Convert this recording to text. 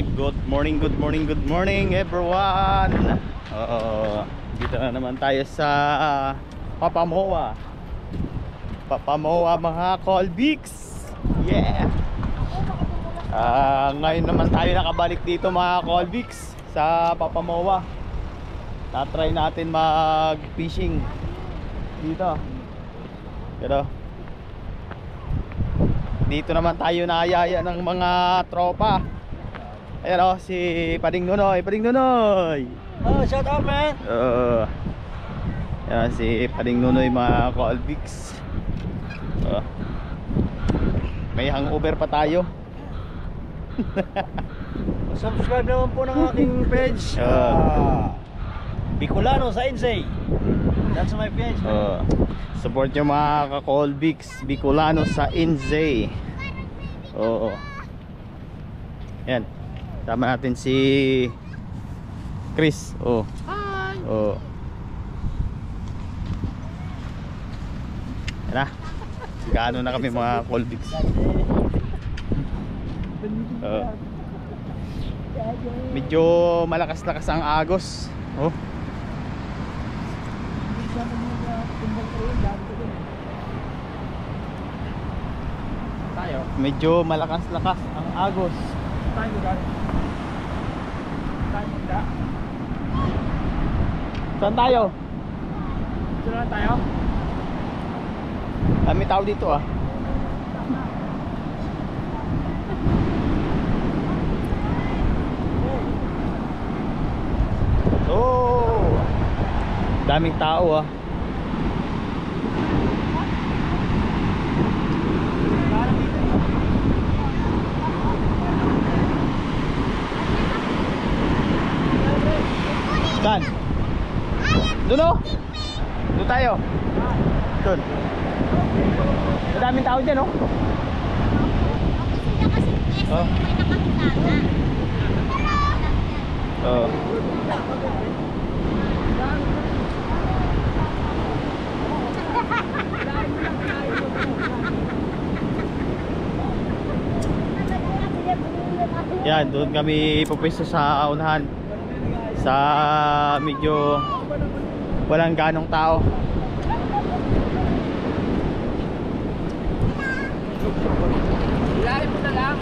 good morning, good morning, good morning everyone. Oo, dito na naman tayo sa Papamoa. Papamoa mga Colbix. Yeah. Ah, ngayon naman tayo nakabalik dito mga Colbix sa Papamoa. Na-try natin mag-fishing dito. Pero dito naman tayo naayaya ng mga tropa. Ayan o, si Pading Nunoy. Pading Nunoy! Oh, shout out man. Uh, yan si Pading Nunoy mga Colbix. Uh, may hangover pa tayo. Subscribe naman po ng aking page. Ah, Bicolano sa Insay. That's my page. Uh, support yung mga ka-Colbix Bicolano sa Inzay. Oo. Yan. Tama natin si Chris. Oh. Hi. Oh. Na. Gaano na kami mga Colbix. Oo. medyo malakas-lakas ang agos. Oh. Tayo. Medyo malakas-lakas ang agos. Tayo guys. Saan tayo? Na tayo. Dami tao dito ah. Oh! Daming tao ah. Saan? Doon oh! Doon tayo. Doon. Madaming tao dyan, oh. Oh. Oh. Yan, doon kami pupwesto sa unahan. Sa medyo walang ganong tao. Ilalim mo na lang.